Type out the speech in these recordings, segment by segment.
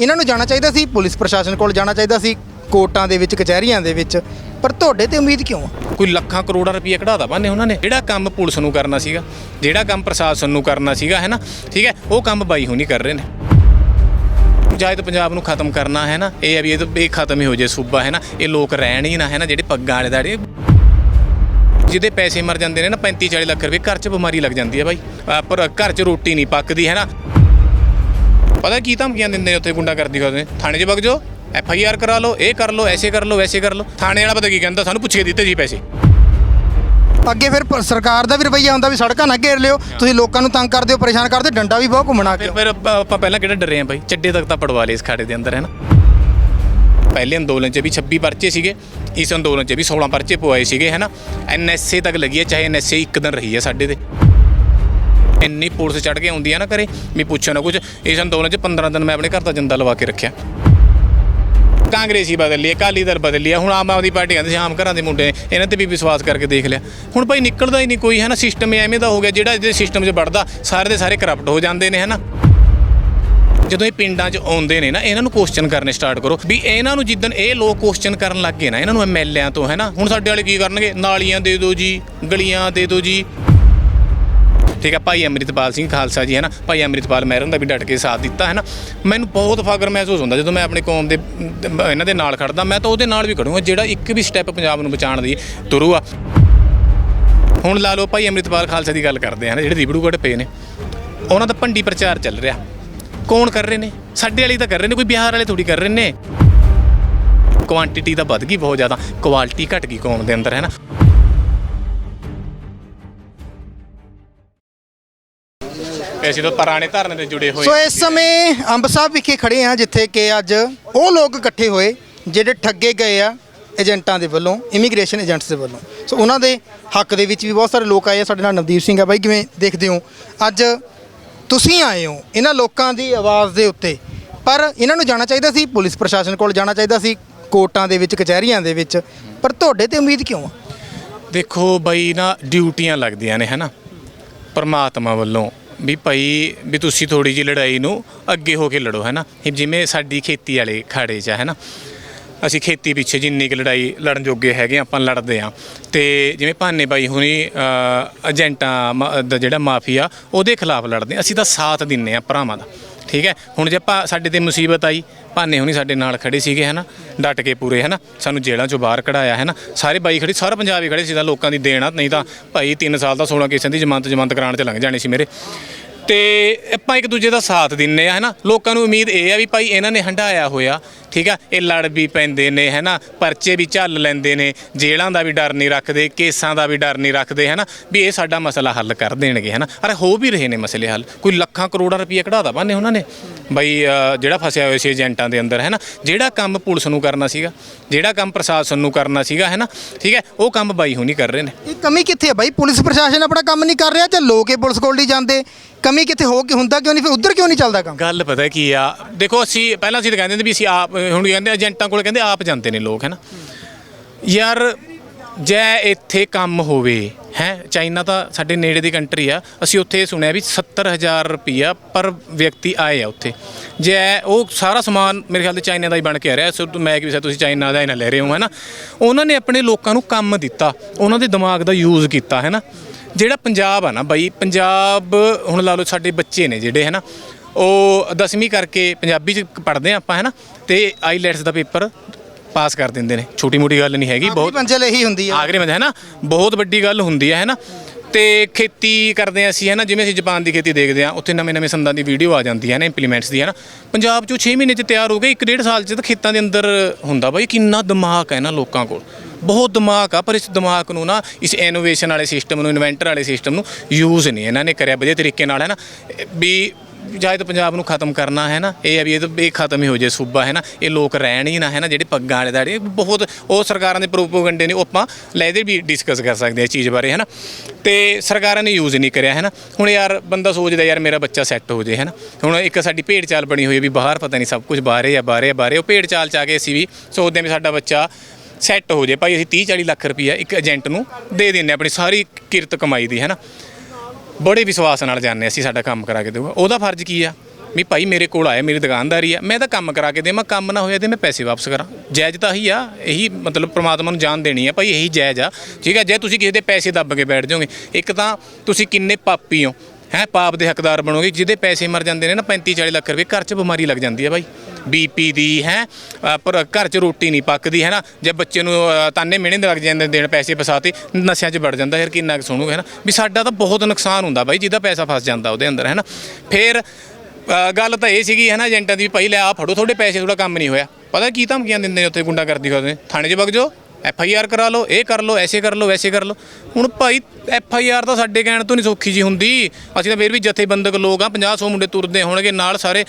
ਇਹਨਾਂ ਨੂੰ ਜਾਣਾ ਚਾਹੀਦਾ ਸੀ, ਪੁਲਿਸ ਪ੍ਰਸ਼ਾਸਨ ਕੋਲ ਜਾਣਾ ਚਾਹੀਦਾ ਸੀ, ਕੋਰਟਾਂ ਦੇ ਵਿੱਚ, ਕਚਹਿਰੀਆਂ ਦੇ ਵਿੱਚ। ਪਰ ਤੁਹਾਡੇ ਤੇ ਉਮੀਦ ਕਿਉਂ ਆ? ਕੋਈ ਲੱਖਾਂ ਕਰੋੜਾਂ ਰੁਪਏ ਕਢਾਦਾ ਬਾਨੇ ਉਹਨਾਂ ਨੇ। ਜਿਹੜਾ ਕੰਮ ਪੁਲਿਸ ਨੂੰ ਕਰਨਾ ਸੀਗਾ, ਜਿਹੜਾ ਕੰਮ ਪ੍ਰਸ਼ਾਸਨ ਨੂੰ ਕਰਨਾ ਸੀਗਾ, ਹੈ ਨਾ? ਠੀਕ ਹੈ? ਉਹ ਕੰਮ ਬਾਈ ਹੁਣੀ ਕਰ ਰਹੇ ਨੇ। ਜਾਇਦ ਪੰਜਾਬ ਨੂੰ ਖਤਮ ਕਰਨਾ, ਹੈ ਨਾ? ਇਹ ਆ ਵੀ ਇਹ ਤਾਂ ਇਹ ਖਤਮ ਹੀ ਹੋ ਜੇ ਸੂਬਾ, ਹੈ ਨਾ? ਇਹ ਲੋਕ ਰਹਿਣ ਹੀ ਨਾ, ਹੈ ਨਾ? ਜਿਹੜੇ ਪੱਗਾਂ ਵਾਲੇ ਦਾੜੇ। ਜਿਹਦੇ ਪੈਸੇ ਮਰ ਜਾਂਦੇ ਨੇ ਨਾ 35 40 ਲੱਖ ਰੁਪਏ, ਘਰ 'ਚ ਬਿਮਾਰੀ ਲੱਗ ਜਾਂਦੀ ਹੈ ਬਾਈ। ਅਹ ਪਰ ਘਰ 'ਚ ਰੋਟੀ ਨਹੀਂ ਪੱਕਦੀ, ਹੈ ਨਾ? ਪਤਾ ਕੀ ਧਮਕੀਆਂ ਦਿੰਦੇ ਨੇ ਉੱਥੇ ਗੁੰਡਾਗਰਦੀ ਕਰਦੇ ਥਾਣੇ 'ਚ ਵਗ ਜਾਓ ਐਫ ਆਈ ਆਰ ਕਰਾ ਲਓ ਇਹ ਕਰ ਲਓ ਐਸੇ ਕਰ ਲਓ ਵੈਸੇ ਕਰ ਲਓ। ਥਾਣੇ ਵਾਲਾ ਪਤਾ ਕੀ ਕਹਿੰਦਾ ਸਾਨੂੰ ਪੁੱਛ ਕੇ ਦਿੱਤੇ ਜੀ ਪੈਸੇ। ਅੱਗੇ ਫਿਰ ਪ- ਸਰਕਾਰ ਦਾ ਵੀ ਰਵੱਈਆ ਹੁੰਦਾ ਵੀ ਸੜਕਾਂ ਨਾ ਘੇਰ ਲਿਓ ਤੁਸੀਂ ਲੋਕਾਂ ਨੂੰ ਤੰਗ ਕਰਦੇ ਹੋ ਪਰੇਸ਼ਾਨ ਕਰਦੇ ਹੋ, ਡੰਡਾ ਵੀ ਬਹੁਤ ਘੁੰਮਣਾ ਫਿਰ ਕਿਉਂ? ਫਿਰ ਆਪਾਂ ਆਪਾਂ ਪਹਿਲਾਂ ਕਿਹੜਾ ਡਰੇ ਆ ਬਾਈ? ਚੱਡੇ ਤੱਕ ਤਾਂ ਪੜਵਾ ਲਏ ਇਸ ਖਾੜੇ ਦੇ ਅੰਦਰ ਹੈ ਨਾ ਪਹਿਲੇ ਅੰਦੋਲਨ 'ਚ ਵੀ 26 ਪਰਚੇ ਸੀਗੇ ਇਸ ਅੰਦੋਲਨ 'ਚ ਵੀ 16 ਪਰਚੇ ਪਵਾਏ ਸੀਗੇ ਹੈ ਨਾ ਐਨਐਸਏ ਤੱਕ ਲੱਗੀ ਹੈ ਚਾਹੇ ਐਨਐਸਏ ਇੱਕ ਦਿਨ ਰਹੀ ਹੈ ਸਾਡੇ ਤੇ। ਇੰਨੀ ਪੁਲਿਸ ਚੜ ਕੇ ਆਉਂਦੀ ਆ ਨਾ ਕਰੇ ਵੀ ਪੁੱਛੋ ਨਾ ਕੁਝ ਇਸ ਅੰਦੋਲਨ 'ਚ 15 ਦਿਨ ਮੈਂ ਆਪਣੇ ਘਰ ਦਾ ਜਿੰਦਾ ਲਵਾ ਕੇ ਰੱਖਿਆ। ਕਾਂਗਰਸੀ ਬਦਲ ਲਈ ਅਕਾਲੀ ਦਲ ਬਦਲ ਲਿਆ ਹੁਣ ਆਮ ਆਦਮੀ ਪਾਰਟੀ ਕਹਿੰਦੇ ਸੀ ਆਮ ਘਰਾਂ ਦੇ ਮੁੰਡੇ ਨੇ, ਇਹਨਾਂ ਤੇ ਵੀ ਵਿਸ਼ਵਾਸ ਕਰਕੇ ਦੇਖ ਲਿਆ। ਹੁਣ ਭਾਈ ਨਿਕਲਦਾ ਹੀ ਨਹੀਂ ਕੋਈ ਹੈ ਨਾ ਸਿਸਟਮ ਐਵੇਂ ਦਾ ਹੋ ਗਿਆ ਜਿਹੜਾ ਇਹਦੇ ਸਿਸਟਮ 'ਚ ਵੜਦਾ ਸਾਰੇ ਦੇ ਸਾਰੇ ਕਰਪਟ ਹੋ ਜਾਂਦੇ ਨੇ ਹੈ ਨਾ ਜਦੋਂ ਇਹ ਪਿੰਡਾਂ 'ਚ ਆਉਂਦੇ ਨੇ ਨਾ ਇਹਨਾਂ ਨੂੰ ਕੁਐਸਚਨ ਕਰਨੇ ਸਟਾਰਟ ਕਰੋ ਵੀ ਇਹਨਾਂ ਨੂੰ ਜਿੱਦਨ ਇਹ ਲੋਕ ਕੁਐਸਚਨ ਕਰਨ ਲੱਗ ਗਏ ਨਾ ਇਹਨਾਂ ਨੂੰ ਐਮਐਲਏਆਂ ਤੋਂ ਹੈ ਨਾ ਹੁਣ ਸਾਡੇ ਵਾਲੇ ਕੀ ਕਰਨਗੇ? ਨਾਲੀਆਂ ਦੇ ਦਿਓ ਜੀ ਗਲੀਆਂ ਦੇ ਦਿਓ ਜੀ। ਠੀਕ ਹੈ, ਭਾਈ ਅੰਮ੍ਰਿਤਪਾਲ ਸਿੰਘ ਖਾਲਸਾ ਜੀ ਹੈ ਨਾ ਭਾਈ ਅੰਮ੍ਰਿਤਪਾਲ ਮਹਿਰਨ ਦਾ ਵੀ ਡਟ ਕੇ ਸਾਥ ਦਿੱਤਾ ਹੈ ਨਾ ਮੈਨੂੰ ਬਹੁਤ ਫਖਰ ਮਹਿਸੂਸ ਹੁੰਦਾ ਜਦੋਂ ਮੈਂ ਆਪਣੇ ਕੌਮ ਦੇ, ਇਹਨਾਂ ਦੇ ਨਾਲ ਖੜਦਾ, ਮੈਂ ਤਾਂ ਉਹਦੇ ਨਾਲ ਵੀ ਖੜੂੰਗਾ, ਜਿਹੜਾ ਇੱਕ ਵੀ ਸਟੈਪ ਪੰਜਾਬ ਨੂੰ ਬਚਾਉਣ ਦੀ ਤੁਰੂ ਆ। ਹੁਣ ਲਾ ਲਓ ਭਾਈ ਅੰਮ੍ਰਿਤਪਾਲ ਖਾਲਸਾ ਦੀ ਗੱਲ ਕਰਦੇ ਆ ਨਾ ਜਿਹੜੇ ਰਿਬੜੂਗੜ ਪਏ ਨੇ, ਉਹਨਾਂ ਦਾ ਭੰਡੀ ਪ੍ਰਚਾਰ ਚੱਲ ਰਿਹਾ। ਕੌਣ ਕਰ ਰਹੇ ਨੇ? ਸਾਡੇ ਵਾਲੇ ਤਾਂ ਕਰ ਰਹੇ ਨੇ, ਕੋਈ ਬਿਹਾਰ ਵਾਲੇ ਥੋੜੀ ਕਰ ਰਹੇ ਨੇ। ਕੁਆਂਟੀਟੀ ਤਾਂ ਵੱਧ ਗਈ ਬਹੁਤ ਜ਼ਿਆਦਾ ਕੁਆਲਿਟੀ ਘਟ ਗਈ ਕੌਮ ਦੇ ਅੰਦਰ ਹੈ ਨਾ ਤੇ ਅਸੀਂ ਤਾਂ ਪੁਰਾਣੇ ਧਰਨੇ ਤੇ ਜੁੜੇ ਹੋਏ ਸੋ ਇਸ ਸਮੇਂ ਅੰਬ ਸਾਹਿਬ ਵਿਖੇ ਖੜੇ ਆ ਜਿੱਥੇ ਕਿ ਅੱਜ ਉਹ ਲੋਕ ਇਕੱਠੇ ਹੋਏ ਜਿਹੜੇ ਠੱਗੇ ਗਏ ਆ ਏਜੰਟਾਂ ਦੇ ਵੱਲੋਂ ਇਮੀਗ੍ਰੇਸ਼ਨ ਏਜੰਟਸ ਦੇ ਵੱਲੋਂ। ਸੋ ਉਹਨਾਂ ਦੇ ਹੱਕ ਦੇ ਵਿੱਚ ਵੀ ਬਹੁਤ ਸਾਰੇ ਲੋਕ ਆਏ ਆ ਸਾਡੇ ਨਾਲ ਨਵਦੀਪ ਸਿੰਘ ਆ ਬਾਈ ਕਿਵੇਂ ਦੇਖਦੇ ਹੋ? ਅੱਜ ਤੁਸੀਂ ਆਏ ਹੋ ਇਹਨਾਂ ਲੋਕਾਂ ਦੀ ਆਵਾਜ਼ ਦੇ ਉੱਤੇ ਪਰ ਇਹਨਾਂ ਨੂੰ ਜਾਣਾ ਚਾਹੀਦਾ ਸੀ ਪੁਲਿਸ ਪ੍ਰਸ਼ਾਸਨ ਕੋਲ ਜਾਣਾ ਚਾਹੀਦਾ ਸੀ ਕੋਰਟਾਂ ਦੇ ਵਿੱਚ ਕਚਹਿਰੀਆਂ ਦੇ ਵਿੱਚ। ਪਰ ਤੁਹਾਡੇ ਤੇ ਉਮੀਦ ਕਿਉਂ ਆ? ਦੇਖੋ ਬਈ ਨਾ ਡਿਊਟੀਆਂ ਲੱਗਦੀਆਂ ਨੇ ਹੈਨਾ? ਪਰਮਾਤਮਾ ਵੱਲੋਂ ਵੀ ਭਾਈ, ਵੀ ਤੁਸੀਂ ਥੋੜੀ ਜੀ ਲੜਾਈ ਨੂੰ ਅੱਗੇ ਹੋ ਕੇ ਲੜੋ, ਹੈਨਾ? ਇਹ ਜਿਵੇਂ ਸਾਡੀ ਖੇਤੀ ਵਾਲੇ ਖਾੜੇ 'ਚ ਹੈ ਹੈਨਾ? ਅਸੀਂ ਖੇਤੀ ਪਿੱਛੇ ਜਿੰਨੀ ਕੁ ਲੜਾਈ ਲੜਨ ਜੋਗੇ ਹੈਗੇ ਆਪਾਂ ਲੜਦੇ ਆ। ਤੇ ਜਿਵੇਂ ਭਾਨੇ ਬਾਈ ਹੁਣੀ ਏਜੰਟਾਂ, ਮਾ- ਦਾ, ਜਿਹੜਾ ਮਾਫੀਆ, ਉਹਦੇ ਖਿਲਾਫ ਲੜਦੇ ਹਾਂ। ਅਸੀਂ ਤਾਂ ਸਾਥ ਦਿੰਨੇ ਆ ਭਰਾਵਾਂ ਦਾ। ਠੀਕ ਹੈ? ਹੁਣ ਜੇ ਆਪਾਂ ਸਾਡੇ ਤੇ ਮੁਸੀਬਤ ਆਈ, ਭਾਨੇ ਹੁਣੀ ਸਾਡੇ ਨਾਲ ਖੜੇ ਸੀਗੇ, ਹਨਾ? ਡਟ ਕੇ ਪੂਰੇ, ਹਨਾ? ਸਾਨੂੰ ਜੇਲ੍ਹਾਂ ਚੋਂ ਬਾਹਰ ਕਢਾਇਆ ਹੈ ਨਾ ਸਾਰੇ ਬਾਈ ਖੜੇ, ਸਾਰਾ ਪੰਜਾਬ ਹੀ ਖੜੇ ਸੀ ਤਾਂ ਲੋਕਾਂ ਦੀ ਦੇਣਾ ਨਹੀਂ ਤਾਂ ਭਾਈ 3 ਸਾਲ ਦਾ 16 ਕੇਸਾਂ ਦੀ ਜ਼ਮਾਨਤ ਜ਼ਮਾਨਤ ਕਰਾਉਣ ਚ ਲੰਘ ਜਾਣੀ ਸੀ ਮੇਰੇ। ਤੇ ਆਪਾਂ ਇੱਕ ਦੂਜੇ ਦਾ ਸਾਥ ਦਿੰਨੇ ਆ, ਹੈਨਾ? ਲੋਕਾਂ ਨੂੰ ਉਮੀਦ ਇਹ ਆ ਵੀ ਭਾਈ ਇਹਨਾਂ ਨੇ ਹੰਡਾਇਆ ਹੋਇਆ, ਠੀਕ ਆ? ਇਹ ਲੜ ਵੀ ਪੈਂਦੇ ਨੇ, ਹੈਨਾ? ਪਰਚੇ ਵੀ ਝੱਲ ਲੈਂਦੇ ਨੇ, ਜੇਲ੍ਹਾਂ ਦਾ ਵੀ ਡਰ ਨਹੀਂ ਰੱਖਦੇ, ਕੇਸਾਂ ਦਾ ਵੀ ਡਰ ਨਹੀਂ ਰੱਖਦੇ, ਹੈਨਾ? ਵੀ ਇਹ ਸਾਡਾ ਮਸਲਾ ਹੱਲ ਕਰ ਦੇਣਗੇ, ਹੈਨਾ? ਅਰੇ ਹੋ ਵੀ ਰਹੇ ਨੇ ਮਸਲੇ ਹੱਲ। ਕੋਈ ਲੱਖਾਂ ਕਰੋੜਾਂ ਰੁਪਏ ਕਢਾਦਾ ਬਾਨੇ ਉਹਨਾਂ ਨੇ। ਬਈ ਜਿਹੜਾ ਫਸਿਆ ਹੋਇਆ ਸੀ ਏਜੰਟਾਂ ਦੇ ਅੰਦਰ ਹੈਨਾ? ਜਿਹੜਾ ਕੰਮ ਪੁਲਿਸ ਨੂੰ ਕਰਨਾ ਸੀਗਾ ਜਿਹੜਾ ਕੰਮ ਪ੍ਰਸ਼ਾਸਨ ਨੂੰ ਕਰਨਾ ਸੀਗਾ ਹੈਨਾ? ਠੀਕ ਹੈ? ਉਹ ਕੰਮ ਬਾਈ ਹੁਣੀ ਕਰ ਰਹੇ ਨੇ। ਇਹ ਕਮੀ ਕਿੱਥੇ ਹੈ ਬਾਈ? ਪੁਲਿਸ ਪ੍ਰਸ਼ਾਸਨ ਆਪਣਾ ਕੰਮ ਨਹੀਂ ਕਰ ਰਿਹਾ ਜਾਂ ਲੋਕ ਪੁਲਿਸ ਕੋਲ ਨਹੀਂ ਜਾਂਦੇ? ਕਮੀ ਕਿੱਥੇ ਹੋ ਕੇ ਹੁੰਦਾ ਕਿਉਂ ਨਹੀਂ? ਫਿਰ ਉਧਰ ਕਿਉਂ ਨਹੀਂ ਚੱਲਦਾ ਕੰਮ? ਗੱਲ ਪਤਾ ਕੀ ਆ ਦੇਖੋ ਅਸੀਂ ਪਹਿਲਾਂ ਅਸੀਂ ਤਾਂ ਕਹਿੰਦੇ ਹੁੰਦੇ ਵੀ ਅਸੀਂ ਆਪ ਹੁਣ ਕਹਿੰਦੇ ਏਜੰਟਾਂ ਕੋਲ ਕਹਿੰਦੇ ਆਪ ਜਾਂਦੇ ਨੇ ਲੋਕ ਹੈ ਨਾ ਯਾਰ ਜੈ ਇੱਥੇ ਕੰਮ ਹੋਵੇ, ਹੈ? ਚਾਈਨਾ ਤਾਂ ਸਾਡੇ ਨੇੜੇ ਦੀ ਕੰਟਰੀ ਆ। ਅਸੀਂ ਉੱਥੇ ਇਹ ਸੁਣਿਆ ਵੀ 70000 ਰੁਪਿਆ ਪਰ ਵਿਅਕਤੀ ਆਏ ਆ ਉੱਥੇ। ਜੈ, ਉਹ ਸਾਰਾ ਸਮਾਨ ਮੇਰੇ ਖਿਆਲ ਤੇ ਚਾਈਨਾ ਦਾ ਹੀ ਬਣ ਕੇ ਆ ਰਿਹਾ। ਸੋ ਮੈਂ ਕਿ ਤੁਸੀਂ ਚਾਈਨਾ ਦਾ ਹੀ ਨਾ ਲੈ ਰਹੇ ਹੋ ਹੈ ਨਾ ਉਹਨਾਂ ਨੇ ਆਪਣੇ ਲੋਕਾਂ ਨੂੰ ਕੰਮ ਦਿੱਤਾ। ਉਹਨਾਂ ਦੇ ਦਿਮਾਗ ਦਾ ਯੂਜ਼ ਕੀਤਾ ਹੈ ਨਾ ਜਿਹੜਾ ਪੰਜਾਬ ਆ ਨਾ ਬਾਈ, ਪੰਜਾਬ ਹੁਣ ਲਾ ਲਓ ਸਾਡੇ ਬੱਚੇ ਨੇ ਜਿਹੜੇ ਹੈ ਨਾ ਉਹ 10ਵੀਂ ਕਰਕੇ ਪੰਜਾਬੀ ਚ ਪੜ੍ਹਦੇ ਆ ਆਪਾਂ ਹੈ ਨਾ ਤੇ ਆਈਲੈਟਸ ਦਾ ਪੇਪਰ ਪਾਸ ਕਰ ਦਿੰਦੇ ਨੇ। ਛੋਟੀ ਮੋਟੀ ਗੱਲ ਨਹੀਂ ਹੈਗੀ ਬਹੁਤ ਪੰਜਲ ਇਹੀ ਹੁੰਦੀ ਹੈ ਆਗਰੇ ਵਿੱਚ ਹੈ ਨਾ ਬਹੁਤ ਵੱਡੀ ਗੱਲ ਹੁੰਦੀ ਹੈ ਹੈ ਨਾ ਤੇ ਖੇਤੀ ਕਰਦੇ ਆ ਅਸੀਂ ਹੈ ਨਾ ਜਿਵੇਂ ਅਸੀਂ ਜਾਪਾਨ ਦੀ ਖੇਤੀ ਦੇਖਦੇ ਆ ਉੱਥੇ ਨਵੇਂ ਨਵੇਂ ਸੰਦਾਂ ਦੀ ਵੀਡੀਓ ਆ ਜਾਂਦੀ ਹੈ ਨਾ ਇੰਪਲੀਮੈਂਟਸ ਦੀ ਹੈ ਨਾ ਪੰਜਾਬ ਚੋਂ 6 ਮਹੀਨੇ ਚ ਤਿਆਰ ਹੋ ਗਏ 1.5 ਸਾਲ ਚ ਤਾਂ ਖੇਤਾਂ ਦੇ ਅੰਦਰ ਹੁੰਦਾ ਬਾਈ ਕਿੰਨਾ ਦਿਮਾਗ ਹੈ ਨਾ ਲੋਕਾਂ ਕੋਲ। ਬਹੁਤ ਦਿਮਾਗ ਆ ਪਰ ਇਸ ਦਿਮਾਗ ਨੂੰ ਨਾ ਇਸ ਇਨੋਵੇਸ਼ਨ ਵਾਲੇ ਸਿਸਟਮ ਨੂੰ ਇਨਵੈਂਟਰ ਵਾਲੇ ਸਿਸਟਮ ਨੂੰ ਯੂਜ਼ ਨਹੀਂ ਇਹਨਾਂ ਨੇ ਕਰਿਆ ਵਧੀਆ ਤਰੀਕੇ ਨਾਲ ਹੈ ਨਾ ਵੀ ਜਾਇਦ ਪੰਜਾਬ ਨੂੰ ਖਤਮ ਕਰਨਾ ਹੈ ਨਾ, ਇਹ ਆ ਵੀ ਇਹ ਤਾਂ ਇਹ ਖਤਮ ਹੀ ਹੋ ਜੇ ਸੂਬਾ, ਹੈ ਨਾ? ਇਹ ਲੋਕ ਰਹਿਣ ਹੀ ਨਾ, ਹੈ ਨਾ? ਜਿਹੜੇ ਪੱਗਾਂ ਵਾਲੇ ਦਾੜੇ ਬਹੁਤ ਉਹ ਸਰਕਾਰਾਂ ਦੇ ਪ੍ਰੋਪੋਗੰਡੇ ਨੇ, ਉਹ ਆਪਾਂ ਲੈਦੇ ਵੀ ਡਿਸਕਸ ਕਰ ਸਕਦੇ ਆ ਇਸ ਚੀਜ਼ ਬਾਰੇ, ਹੈ ਨਾ? ਤੇ ਸਰਕਾਰਾਂ ਨੇ ਯੂਜ਼ ਨਹੀਂ ਕਰਿਆ, ਹੈ ਨਾ? ਹੁਣ ਯਾਰ ਬੰਦਾ ਸੋਚਦਾ, ਯਾਰ ਮੇਰਾ ਬੱਚਾ ਸੈੱਟ ਹੋ ਜੇ, ਹੈ ਨਾ? ਹੁਣ ਇੱਕ ਸਾਡੀ ਭੇਡ ਚਾਲ ਬਣੀ ਹੋਈ ਵੀ ਬਾਹਰ ਪਤਾ ਨਹੀਂ ਸਭ ਕੁਝ ਬਾਹਰੇ ਆ ਬਾਹਰੇ ਆ, ਬਾਹਰੇ ਉਹ ਭੇਡ ਚਾਲ ਚ ਆ ਕੇ ਅਸੀਂ ਵੀ ਸੋਚਦੇ ਹਾਂ ਵੀ ਸਾਡਾ ਬੱਚਾ ਸੈੱਟ ਹੋ ਜੇ। ਭਾਈ ਅਸੀਂ 30 40 ਲੱਖ ਰੁਪਈਆ ਇੱਕ ਏਜੰਟ ਨੂੰ ਦੇ ਦਿੰਨੇ ਆਪਣੀ ਸਾਰੀ ਕਿਰਤ ਕਮਾਈ ਦੀ, ਹੈ ਨਾ? ਬੜੇ ਵਿਸ਼ਵਾਸ ਨਾਲ ਜਾਂਦੇ ਅਸੀਂ ਸਾਡਾ ਕੰਮ ਕਰਾ ਕੇ ਦੇਊਗਾ। ਉਹਦਾ ਫਰਜ਼ ਕੀ ਆ? ਵੀ ਭਾਈ ਮੇਰੇ ਕੋਲ ਆਇਆ, ਮੇਰੀ ਦੁਕਾਨਦਾਰੀ ਆ, ਮੈਂ ਤਾਂ ਕੰਮ ਕਰਾ ਕੇ ਦੇਵਾਂ ਕੰਮ ਨਾ ਹੋਇਆ ਤੇ ਮੈਂ ਪੈਸੇ ਵਾਪਸ ਕਰਾਂ। ਜਾਇਜ਼ ਤਾਂ ਹੀ ਆ, ਇਹੀ ਮਤਲਬ ਪ੍ਰਮਾਤਮਾ ਨੂੰ ਜਾਣ ਦੇਣੀ ਆ, ਭਾਈ ਇਹੀ ਜਾਇਜ਼ ਆ। ਠੀਕ ਆ, ਜੇ ਤੁਸੀਂ ਕਿਸੇ ਦੇ ਪੈਸੇ ਦੱਬ ਕੇ ਬੈਠ ਜਾਓਗੇ, ਇੱਕ ਤਾਂ ਤੁਸੀਂ ਕਿੰਨੇ ਪਾਪੀ ਹੋ, ਹੈ? ਪਾਪ ਦੇ ਹੱਕਦਾਰ ਬਣੋਗੇ, ਜਿਹਦੇ ਪੈਸੇ ਮਰ ਜਾਂਦੇ ਨੇ ਨਾ 35 40 ਲੱਖ ਰੁਪਏ, ਘਰ 'ਚ ਬਿਮਾਰੀ ਲੱਗ ਜਾਂਦੀ ਆ ਭਾਈ ਬੀਪੀ ਦੀ, ਹੈ? ਪਰ ਘਰ 'ਚ ਰੋਟੀ ਨਹੀਂ ਪੱਕਦੀ ਹੈ ਨਾ ਜੇ ਬੱਚੇ ਨੂੰ ਤਾਨੇ ਮਿਹਣੇ ਲੱਗ ਜਾਂਦੇ ਦੇਣ ਪੈਸੇ ਫਸਾਤੇ, ਨਸ਼ਿਆਂ 'ਚ ਵੜ ਜਾਂਦਾ, ਫਿਰ ਕਿੰਨਾ ਕੁ ਸੁਣੂਗਾ ਹੈ ਨਾ ਵੀ ਸਾਡਾ ਤਾਂ ਬਹੁਤ ਨੁਕਸਾਨ ਹੁੰਦਾ ਬਾਈ, ਜਿਹਦਾ ਪੈਸਾ ਫਸ ਜਾਂਦਾ ਉਹਦੇ ਅੰਦਰ ਹੈ ਨਾ ਫਿਰ ਗੱਲ ਤਾਂ ਇਹ ਸੀਗੀ ਹੈ ਨਾ ਏਜੰਟਾਂ ਦੀ ਵੀ ਭਾਈ ਲੈ ਆ, ਫੜੋ, ਤੁਹਾਡੇ ਪੈਸੇ ਥੋੜਾ ਕੰਮ ਨਹੀਂ ਹੋਇਆ। ਪਤਾ ਕੀ ਧਮਕੀਆਂ ਦਿੰਦੇ ਨੇ ਉੱਥੇ ਗੁੰਡਾਗਰਦੀ ਕਰਦੇ ਨੇ? ਥਾਣੇ 'ਚ ਵਗ ਜਾਓ। ਐਫ ਆਈ ਆਰ ਕਰਾ ਲਓ ਇਹ ਕਰ ਲਓ ਐਸੇ ਕਰ ਲਓ ਵੈਸੇ ਕਰ ਲਓ। ਹੁਣ ਭਾਈ ਐਫ ਆਈ ਆਰ ਤਾਂ ਸਾਡੇ ਕਹਿਣ ਤੋਂ ਨਹੀਂ ਸੌਖੀ ਜੀ ਹੁੰਦੀ। ਅਸੀਂ ਤਾਂ ਫਿਰ ਵੀ ਜਥੇਬੰਦਕ ਲੋਕ ਆ 50 100 ਮੁੰਡੇ ਤੁਰਦੇ ਹੋਣਗੇ ਨਾਲ ਸਾਰੇ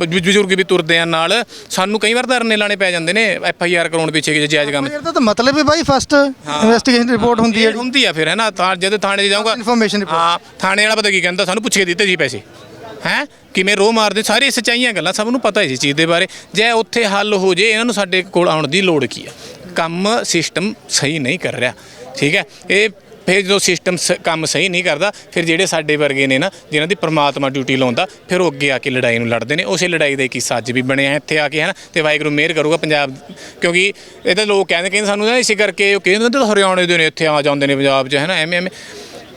ਬਜ਼ੁਰਗ ਵੀ ਤੁਰਦੇ ਆ ਨਾਲ। ਸਾਨੂੰ ਕਈ ਵਾਰ ਧਰਨੇ ਲਾਣੇ ਪੈ ਜਾਂਦੇ ਨੇ ਐਫ ਆਈ ਆਰ ਕਰਾਉਣ ਪਿੱਛੇ ਕਿ ਜਾਇਜ਼ ਕੰਮ ਤਾਂ ਮਤਲਬ ਹੈ ਬਾਈ ਫਸਟ ਇਨਵੈਸਟੀਗੇਸ਼ਨ ਰਿਪੋਰਟ ਹੁੰਦੀ ਹੈ ਹੁੰਦੀ ਆ ਫਿਰ ਹੈ ਨਾ? ਤਾਂ ਜਦੋਂ ਥਾਣੇ 'ਚ ਜਾਊਗਾ ਇਨਫੋਰਮੇਸ਼ਨ ਰਿਪੋਰਟ ਹਾਂ ਥਾਣੇ ਵਾਲਾ ਪਤਾ ਕੀ ਕਹਿੰਦਾ ਸਾਨੂੰ ਪੁੱਛ ਕੇ ਦਿੱਤੇ ਸੀ ਪੈਸੇ। ਹੈ? ਕਿਵੇਂ ਰੋ ਮਾਰਦੇ? ਸਾਰੀ ਸੱਚਾਈਆਂ ਗੱਲਾਂ ਸਭ ਨੂੰ ਪਤਾ ਹੈ ਇਸ ਚੀਜ਼ ਦੇ ਬਾਰੇ। ਜੇ ਉੱਥੇ ਹੱਲ ਹੋ ਜੇ ਇਹਨਾਂ ਨੂੰ ਸਾਡੇ ਕੋਲ ਆਉਣ ਦੀ ਲੋੜ ਕੀ ਆ? ਕੰਮ ਸਿਸਟਮ ਸਹੀ ਨਹੀਂ ਕਰ ਰਿਹਾ, ਠੀਕ ਹੈ? ਇਹ ਫਿਰ ਜਦੋਂ ਸਿਸਟਮ ਕੰਮ ਸਹੀ ਨਹੀਂ ਕਰਦਾ, ਫਿਰ ਜਿਹੜੇ ਸਾਡੇ ਵਰਗੇ ਨੇ ਨਾ, ਜਿਨ੍ਹਾਂ ਦੀ ਪ੍ਰਮਾਤਮਾ ਡਿਊਟੀ ਲਾਉਂਦਾ, ਫਿਰ ਉਹ ਅੱਗੇ ਆ ਕੇ ਲੜਾਈ ਨੂੰ ਲੜਦੇ ਨੇ। ਉਸੇ ਲੜਾਈ ਦਾ ਇੱਕ ਸੱਜ ਅੱਜ ਵੀ ਬਣਿਆ ਇੱਥੇ ਆ ਕੇ ਹੈ ਨਾ ਤੇ ਵਾਹਿਗੁਰੂ ਮਿਹਰ ਕਰੂਗਾ ਪੰਜਾਬ, ਕਿਉਂਕਿ ਇਹ ਤਾਂ ਲੋਕ ਕਹਿੰਦੇ ਕਹਿੰਦੇ ਸਾਨੂੰ ਨਾ ਇਸੇ ਕਰਕੇ, ਉਹ ਕਹਿੰਦੇ ਹਰਿਆਣੇ ਦੇ ਨੇ, ਇੱਥੇ ਆ ਜਾਂਦੇ ਨੇ ਪੰਜਾਬ 'ਚ ਹੈ ਨਾ ਐਵੇਂ ਐਵੇਂ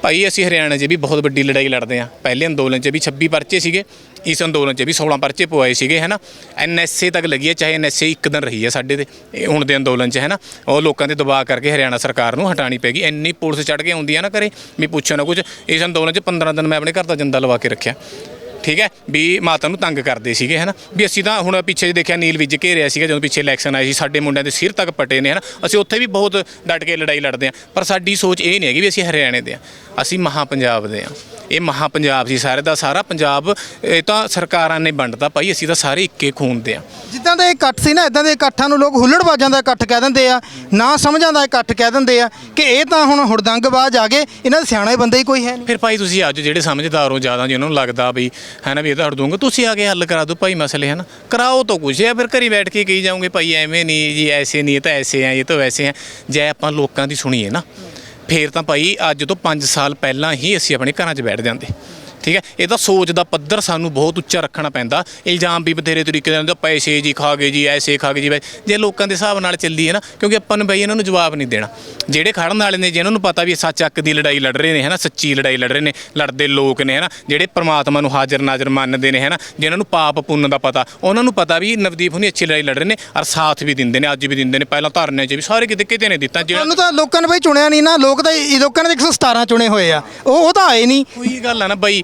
ਭਾਈ, ਅਸੀਂ ਹਰਿਆਣਾ 'ਚ ਵੀ ਬਹੁਤ ਵੱਡੀ ਲੜਾਈ ਲੜਦੇ ਆ ਪਹਿਲੇ ਅੰਦੋਲਨ 'ਚ ਵੀ 26 ਪਰਚੇ ਸੀਗੇ, ਇਸ ਅੰਦੋਲਨ 'ਚ ਵੀ 16 ਪਰਚੇ ਪਵਾਏ ਸੀਗੇ ਹੈ ਨਾ ਐਨਐਸਏ ਤੱਕ ਲੱਗੀ ਹੈ, ਚਾਹੇ ਐਨਐਸਏ ਇੱਕ ਦਿਨ ਰਹੀ ਹੈ ਸਾਡੇ ਤੇ, ਇਹ ਹੁਣ ਦੇ ਅੰਦੋਲਨ 'ਚ ਹੈ ਨਾ ਉਹ ਲੋਕਾਂ 'ਤੇ ਦਬਾਅ ਕਰਕੇ ਹਰਿਆਣਾ ਸਰਕਾਰ ਨੂੰ ਹਟਾਣੀ ਪੈਗੀ ਇੰਨੀ ਪੁਲਿਸ ਚੜ ਕੇ ਆਉਂਦੀ ਹੈ ਨਾ ਕਰੇ ਵੀ ਪੁੱਛੋ ਨਾ ਕੁਝ ਇਸ ਅੰਦੋਲਨ 'ਚ 15 ਦਿਨ ਮੈਂ ਆਪਣੇ ਘਰ ਦਾ ਜੰਦਾ ਲਵਾ ਕੇ ਰੱਖਿਆ। ਠੀਕ ਹੈ? ਵੀ ਮਾਤਾ ਨੂੰ ਤੰਗ ਕਰਦੇ ਸੀਗੇ, ਹਨਾ? ਵੀ ਅਸੀਂ ਤਾਂ ਹੁਣ ਪਿੱਛੇ ਜੇ ਦੇਖਿਆ, ਨੀਲ ਵਿਜ ਘੇਰਿਆ ਸੀਗਾ, ਜਦੋਂ ਪਿੱਛੇ ਇਲੈਕਸ਼ਨ ਆਈ ਸੀ, ਸਾਡੇ ਮੁੰਡਿਆਂ ਦੇ ਸਿਰ ਤੱਕ ਪਟੇ ਨੇ, ਹਨਾ? ਅਸੀਂ ਉੱਥੇ ਵੀ ਬਹੁਤ ਡਟ ਕੇ ਲੜਾਈ ਲੜਦੇ ਆ ਪਰ ਸਾਡੀ ਸੋਚ ਇਹ ਨਹੀਂ ਹੈਗੀ ਵੀ ਅਸੀਂ ਹਰਿਆਣੇ ਦੇ ਆ ਅਸੀਂ ਮਹਾ ਪੰਜਾਬ ਦੇ ਆ ਇਹ ਮਹਾ ਪੰਜਾਬ ਸੀ ਸਾਰੇ ਦਾ ਸਾਰਾ ਪੰਜਾਬ ਇਹ ਤਾਂ ਸਰਕਾਰਾਂ ਨੇ ਵੰਡਤਾ ਭਾਈ ਅਸੀਂ ਤਾਂ ਸਾਰੇ ਇੱਕੇ ਖੂਨ ਦੇ ਆ। ਜਿੱਦਾਂ ਦੇ ਇਕੱਠ ਸੀ ਨਾ ਇਦਾਂ ਦੇ ਇਕੱਠਾਂ ਨੂੰ ਲੋਕ ਹੁੱਲੜਬਾਜ਼ਾਂ ਦਾ ਇਕੱਠ ਕਹਿ ਦਿੰਦੇ ਆ ਨਾ ਸਮਝਾਂ ਦਾ ਇਕੱਠ ਕਹਿ ਦਿੰਦੇ ਆ ਕਿ ਇਹ ਤਾਂ ਹੁਣ ਹੁੜਦੰਗਬਾਜ਼ ਆ ਗਏ ਇਹਨਾਂ ਦੇ ਸਿਆਣਾ ਬੰਦਾ ਹੀ ਕੋਈ ਹੈ ਨਹੀਂ। ਫਿਰ ਭਾਈ ਤੁਸੀਂ ਅੱਜ ਜਿਹੜੇ ਸਮਝਦਾਰ ਹੋ ਜ਼ਿਆਦਾ ਜਿਹਨਾਂ ਨੂੰ ਲੱਗਦਾ ਵੀ ਹੈ ਨਾ ਵੀ ਇਹ ਤਾਂ ਹਟ ਦੂੰਗਾ ਤੁਸੀਂ ਆ ਕੇ ਹੱਲ ਕਰਾ ਦਿਓ ਭਾਈ ਮਸਲੇ ਹਨ ਕਰਾਓ ਤਾਂ ਕੁਝ ਹੈ ਫਿਰ ਘਰੀ ਬੈਠ ਕੇ ਕਹੀ ਜਾਓਗੇ ਭਾਈ ਐਵੇਂ ਨਹੀਂ ਜੀ ਐਸੇ ਨਹੀਂ ਇਹ ਤਾਂ ਐਸੇ ਆ ਇਹ ਤਾਂ ਵੈਸੇ ਆ। ਜੇ ਆਪਾਂ ਲੋਕਾਂ ਦੀ ਸੁਣੀਏ ਨਾ ਫੇਰ ਤਾਂ ਭਾਈ ਅੱਜ ਤੋਂ 5 ਸਾਲ ਪਹਿਲਾਂ ਹੀ ਅਸੀਂ ਆਪਣੇ ਘਰਾਂ 'ਚ ਬੈਠ ਜਾਂਦੇ ਠੀਕ ਹੈ? ਇਹ ਤਾਂ ਸੋਚ ਦਾ ਪੱਧਰ ਸਾਨੂੰ ਬਹੁਤ ਉੱਚਾ ਰੱਖਣਾ ਪੈਂਦਾ। ਇਲਜ਼ਾਮ ਵੀ ਬਥੇਰੇ ਤਰੀਕੇ ਦੇ ਹੁੰਦੇ ਪੈਸੇ ਜੀ ਖਾ ਗਏ ਜੀ ਐਸੇ ਖਾ ਗਏ ਜੀ ਜੇ ਲੋਕਾਂ ਦੇ ਹਿਸਾਬ ਨਾਲ ਚੱਲੀਏ ਨਾ ਕਿਉਂਕਿ ਆਪਾਂ ਨੂੰ ਬਈ ਇਹਨਾਂ ਨੂੰ ਜਵਾਬ ਨਹੀਂ ਦੇਣਾ। ਜਿਹੜੇ ਖੜਨ ਵਾਲੇ ਨੇ ਜਿਹਨਾਂ ਨੂੰ ਪਤਾ ਵੀ ਸੱਚ ਅੱਕ ਦੀ ਲੜਾਈ ਲੜ ਰਹੇ ਨੇ ਹੈ ਨਾ ਸੱਚੀ ਲੜਾਈ ਲੜ ਰਹੇ ਨੇ ਲੜਦੇ ਲੋਕ ਨੇ ਹੈ ਨਾ ਜਿਹੜੇ ਪ੍ਰਮਾਤਮਾ ਨੂੰ ਹਾਜ਼ਰ ਨਾਜ਼ਰ ਮੰਨਦੇ ਨੇ ਹੈ ਨਾ ਜਿਨ੍ਹਾਂ ਨੂੰ ਪਾਪ ਪੁੰਨ ਦਾ ਪਤਾ ਉਹਨਾਂ ਨੂੰ ਪਤਾ ਵੀ ਨਵਦੀਪ ਹੁਣੀ ਅੱਛੀ ਲੜਾਈ ਲੜ ਰਹੇ ਨੇ ਔਰ ਸਾਥ ਵੀ ਦਿੰਦੇ ਨੇ ਅੱਜ ਵੀ ਦਿੰਦੇ ਨੇ ਪਹਿਲਾਂ ਧਰਨੇ 'ਚ ਵੀ ਸਾਰੇ ਕਿਤੇ ਕਿਤੇ ਨੇ ਦਿੱਤਾ ਜਿਹੜਾ ਤੁਹਾਨੂੰ ਤਾਂ ਲੋਕਾਂ ਨੇ ਬਈ ਚੁਣਿਆ ਨਹੀਂ ਨਾ ਲੋਕ ਤਾਂ ਇਹ ਲੋਕਾਂ ਨੇ 117 ਚੁਣੇ ਹੋਏ ਆ। ਉਹ ਉਹ ਤਾਂ ਆਏ ਨਹੀਂ। ਉਹੀ ਗੱਲ ਆ ਨਾ ਬਾਈ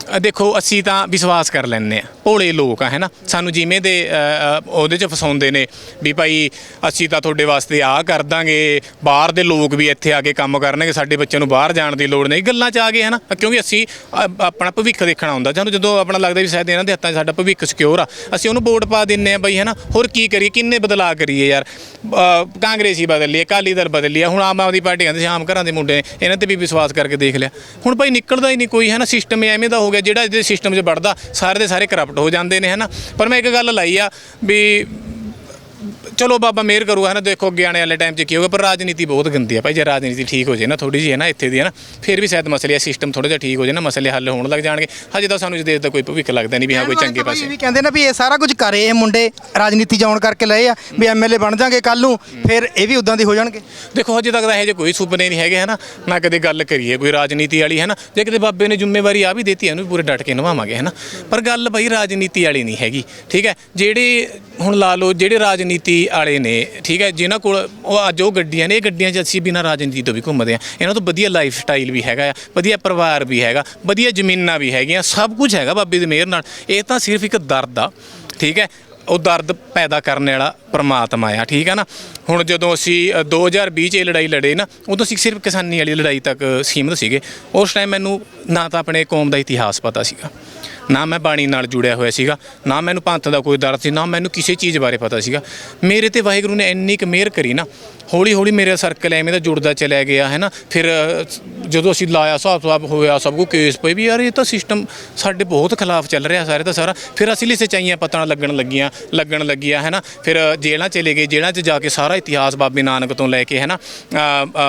ਦੇਖੋ, ਅਸੀਂ ਤਾਂ ਵਿਸ਼ਵਾਸ ਕਰ ਲੈਂਦੇ ਆ ਭੋਲੇ ਲੋਕ ਆ ਹੈ ਨਾ ਸਾਨੂੰ ਜਿਵੇਂ ਦੇ ਉਹਦੇ ਚ ਫਸਾਉਂਦੇ ਨੇ ਵੀ ਭਾਈ, ਅਸੀਂ ਤਾਂ ਤੁਹਾਡੇ ਵਾਸਤੇ ਆਹ ਕਰ ਦਾਂਗੇ। ਬਾਹਰ ਦੇ ਲੋਕ ਵੀ ਇੱਥੇ ਆ ਕੇ ਕੰਮ ਕਰਨਗੇ, ਸਾਡੇ ਬੱਚਿਆਂ ਨੂੰ ਬਾਹਰ ਜਾਣ ਦੀ ਲੋੜ ਨਹੀਂ। ਗੱਲਾਂ ਚ ਆ ਗਏ ਹੈ ਨਾ ਕਿਉਂਕਿ ਅਸੀਂ ਆਪਣਾ ਭਵਿੱਖ ਦੇਖਣਾ ਹੁੰਦਾ। ਸਾਨੂੰ ਜਦੋਂ ਆਪਣਾ ਲੱਗਦਾ ਵੀ ਸ਼ਾਇਦ ਇਹਨਾਂ ਦੇ ਹੱਥਾਂ 'ਚ ਸਾਡਾ ਭਵਿੱਖ ਸਿਕਿਉਰ ਆ, ਅਸੀਂ ਉਹਨੂੰ ਵੋਟ ਪਾ ਦਿੰਨੇ ਆ ਬਈ ਹੈ ਨਾ ਹੋਰ ਕੀ ਕਰੀਏ? ਕਿੰਨੇ ਬਦਲਾਅ ਕਰੀਏ ਯਾਰ? ਕਾਂਗਰਸੀ ਬਦਲ ਲਈ ਅਕਾਲੀ ਦਲ ਬਦਲ ਲਿਆ ਹੁਣ ਆਮ ਆਦਮੀ ਪਾਰਟੀ ਕਹਿੰਦੇ ਸੀ, ਆਮ ਘਰਾਂ ਦੇ ਮੁੰਡੇ ਨੇ, ਇਹਨਾਂ ਤੇ ਵੀ ਵਿਸ਼ਵਾਸ ਕਰਕੇ ਦੇਖ ਲਿਆ। ਹੁਣ ਭਾਈ ਨਿਕਲਦਾ ਹੀ ਨਹੀਂ ਕੋਈ ਹੈ ਨਾ ਸਿਸਟਮ ਐਵੇਂ ਦਾ ਹੋ ਗਿਆ, ਜਿਹੜਾ ਇਹਦੇ ਸਿਸਟਮ 'ਚ ਵੜਦਾ ਸਾਰੇ ਦੇ ਸਾਰੇ ਕਰਪਟ ਹੋ ਜਾਂਦੇ ਨੇ ਹੈ ਨਾ ਪਰ ਮੈਂ ਇੱਕ ਗੱਲ ਲਾਈ ਆ ਵੀ ਚਲੋ ਬਾਬਾ ਮਿਹਰ ਕਰੂਗਾ ਹੈ ਨਾ ਦੇਖੋ ਅੱਗੇ ਆਉਣੇ ਵਾਲੇ ਟਾਈਮ 'ਚ ਕੀ ਹੋਊਗਾ ਪਰ ਰਾਜਨੀਤੀ ਬਹੁਤ ਗੰਦੀ ਆ ਭਾਈ ਜੇ ਰਾਜਨੀਤੀ ਠੀਕ ਹੋ ਜੇ ਨਾ ਥੋੜੀ ਜਿਹੀ ਹੈ ਨਾ ਇੱਥੇ ਦੀ ਹੈ ਨਾ ਫਿਰ ਵੀ ਸ਼ਾਇਦ ਮਸਲੇ ਸਿਸਟਮ ਥੋੜਾ ਜਿਹਾ ਠੀਕ ਹੋ ਜੇ ਨਾ ਮਸਲੇ ਹੱਲ ਹੋਣ ਲੱਗ ਜਾਣਗੇ। ਹਜੇ ਤਾਂ ਸਾਨੂੰ ਇਸ ਦੇਸ਼ ਦਾ ਕੋਈ ਭਵਿੱਖ ਲੱਗਦਾ ਨਹੀਂ ਵੀ ਹਾਂ ਕੋਈ ਚੰਗੇ ਪਾਸੇ। ਵੀ ਕਹਿੰਦੇ ਨੇ ਵੀ ਇਹ ਸਾਰਾ ਕੁਝ ਕਰੇ ਇਹ ਮੁੰਡੇ ਰਾਜਨੀਤੀ ਜਾਣ ਕਰਕੇ ਲਏ ਆ ਵੀ ਐਮਐਲਏ ਬਣ ਜਾਗੇ ਕੱਲ ਨੂੰ ਫਿਰ ਇਹ ਵੀ ਉਦਾਂ ਦੇ ਹੋ ਜਾਣਗੇ। ਦੇਖੋ ਹਜੇ ਤੱਕ ਤਾਂ ਇਹੋ ਜਿਹੇ ਕੋਈ ਸੁਪਨੇ ਨਹੀਂ ਹੈਗੇ ਹਨਾ ਨਾ ਕਦੇ ਗੱਲ ਕਰੀਏ ਕੋਈ ਰਾਜਨੀਤੀ ਵਾਲੀ ਹਨਾ ਜੇ ਕਿਤੇ ਬਾਬੇ ਨੇ ਜ਼ਿੰਮੇਵਾਰੀ ਆ ਵੀ ਦਿੱਤੀ ਇਹਨੂੰ ਵੀ ਪੂਰੇ ਡਟ ਕੇ ਨਿਭਾਵਾਂਗੇ ਹਨਾ ਪਰ ਗੱਲ ਬਈ ਰਾਜਨੀਤੀ ਵਾਲੀ ਨਹੀਂ ਹੈਗੀ ਠੀਕ ਹੈ ਜਿਹੜੇ ਹੁਣ ਲਾ ਲਓ ਜਿਹੜੇ ਰਾਜਨੀਤੀ ਵਾਲੇ ਨੇ ਠੀਕ ਹੈ ਜਿਨ੍ਹਾਂ ਕੋਲ ਉਹ ਅੱਜ ਉਹ ਗੱਡੀਆਂ ਨੇ ਇਹ ਗੱਡੀਆਂ 'ਚ ਅਸੀਂ ਬਿਨਾਂ ਰਾਜਨੀਤੀ ਤੋਂ ਵੀ ਘੁੰਮਦੇ ਆ ਇਹਨਾਂ ਤੋਂ ਵਧੀਆ ਲਾਈਫ ਸਟਾਈਲ ਵੀ ਹੈਗਾ ਆ ਵਧੀਆ ਪਰਿਵਾਰ ਵੀ ਹੈਗਾ ਵਧੀਆ ਜ਼ਮੀਨਾਂ ਵੀ ਹੈਗੀਆਂ ਸਭ ਕੁਝ ਹੈਗਾ ਬਾਬੇ ਦੀ ਮਿਹਰ ਨਾਲ। ਇਹ ਤਾਂ ਸਿਰਫ ਇੱਕ ਦਰਦ ਆ ਠੀਕ ਹੈ ਉਹ ਦਰਦ ਪੈਦਾ ਕਰਨ ਵਾਲਾ ਪਰਮਾਤਮਾ ਆ ਠੀਕ ਹੈ ਨਾ? ਹੁਣ ਜਦੋਂ ਅਸੀਂ ਅ, 2020 ਚ ਇਹ ਲੜਾਈ ਲੜੇ ਨਾ ਉਦੋਂ ਅਸੀਂ ਸਿਰਫ ਕਿਸਾਨੀ ਵਾਲੀ ਲੜਾਈ ਤੱਕ ਸੀਮਿਤ ਸੀਗੇ। ਉਸ ਟਾਈਮ ਮੈਨੂੰ ਨਾ ਤਾਂ ਆਪਣੇ ਕੌਮ ਦਾ ਇਤਿਹਾਸ ਪਤਾ ਸੀਗਾ। ਨਾ ਮੈਂ ਬਾਣੀ ਨਾਲ ਜੁੜਿਆ ਹੋਇਆ ਸੀਗਾ ਨਾ ਮੈਨੂੰ ਪੰਥ ਦਾ ਕੋਈ ਦਰਦ ਸੀ ਨਾ ਮੈਨੂੰ ਕਿਸੇ ਚੀਜ਼ ਬਾਰੇ ਪਤਾ ਸੀਗਾ। ਮੇਰੇ ਤੇ ਵਾਹਿਗੁਰੂ ਨੇ ਇੰਨੀ ਕੁ ਮਿਹਰ ਕਰੀ ਨਾ ਹੌਲੀ ਹੌਲੀ ਮੇਰਾ ਸਰਕਲ ਐਵੇਂ ਦਾ ਜੁੜਦਾ ਚਲਿਆ ਗਿਆ ਹੈ ਨਾ? ਫਿਰ ਜਦੋਂ ਅਸੀਂ ਲਾਇਆ ਹਿਸਾਬ ਸਾਬ ਹੋਇਆ ਸਭ ਕੋ ਕੇਸ ਪਏ ਵੀ ਯਾਰ ਇਹ ਤਾਂ ਸਿਸਟਮ ਸਾਡੇ ਬਹੁਤ ਖਿਲਾਫ ਚੱਲ ਰਿਹਾ ਸਾਰੇ ਦਾ ਸਾਰਾ। ਫਿਰ ਅਸਲੀ ਸੱਚਾਈਆਂ ਪਤਾ ਲੱਗਣ ਲੱਗੀਆਂ ਲੱਗਣ ਲੱਗੀਆਂ ਹੈ ਨਾ? ਫਿਰ ਜੇਲ੍ਹਾਂ ਚਲੇ ਗਏ ਜੇਲ੍ਹਾਂ 'ਚ ਜਾ ਕੇ ਸਾਰਾ ਇਤਿਹਾਸ ਬਾਬੇ ਨਾਨਕ ਤੋਂ ਲੈ ਕੇ ਹੈ ਨਾ?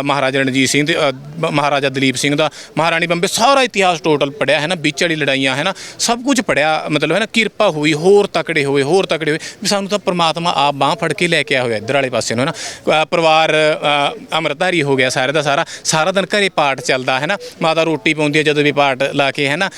ਮਹਾਰਾਜਾ ਰਣਜੀਤ ਸਿੰਘ ਤੇ ਅ, ਮਹਾਰਾਜਾ ਦਲੀਪ ਸਿੰਘ ਦਾ ਮਹਾਰਾਣੀ ਬੰਬੇ ਸਾਰਾ ਇਤਿਹਾਸ ਟੋਟਲ ਪੜਿਆ ਹੈ ਨਾ? ਵਿੱਚ ਵਾਲੀ ਲੜਾਈਆਂ ਹੈ ਨਾ? ਸਭ ਕੁਝ ਪੜਿਆ ਮਤਲਬ ਹੈ ਨਾ ਕਿਰਪਾ ਹੋਈ ਹੋਰ ਤਕੜੇ ਹੋਏ ਹੋਰ ਤਕੜੇ ਹੋਏ ਵੀ ਸਾਨੂੰ ਤਾਂ ਪ੍ਰਮਾਤਮਾ ਆਪ ਬਾਹ ਫੜ ਕੇ ਲੈ ਕੇ ਆਇਆ ਹੋਇਆ ਇੱਧਰ ਵਾਲੇ ਪਾਸੇ ਨੂੰ ਹੈ ਨਾ। ਪਰਿਵਾਰ ਅ, ਅੰਮ੍ਰਿਤਧਾਰੀ ਹੋ ਗਿਆ ਸਾਰੇ ਦਾ ਸਾਰਾ ਸਾਰਾ ਦਿਨ ਘਰੇ ਪਾਠ ਚੱਲਦਾ ਹੈ ਨਾ। ਮਾਤਾ ਰੋਟੀ ਪਾਉਂਦੀ ਹੈ ਜਦੋਂ ਵੀ ਪਾਠ ਲਾ ਕੇ ਹੈ ਨਾ।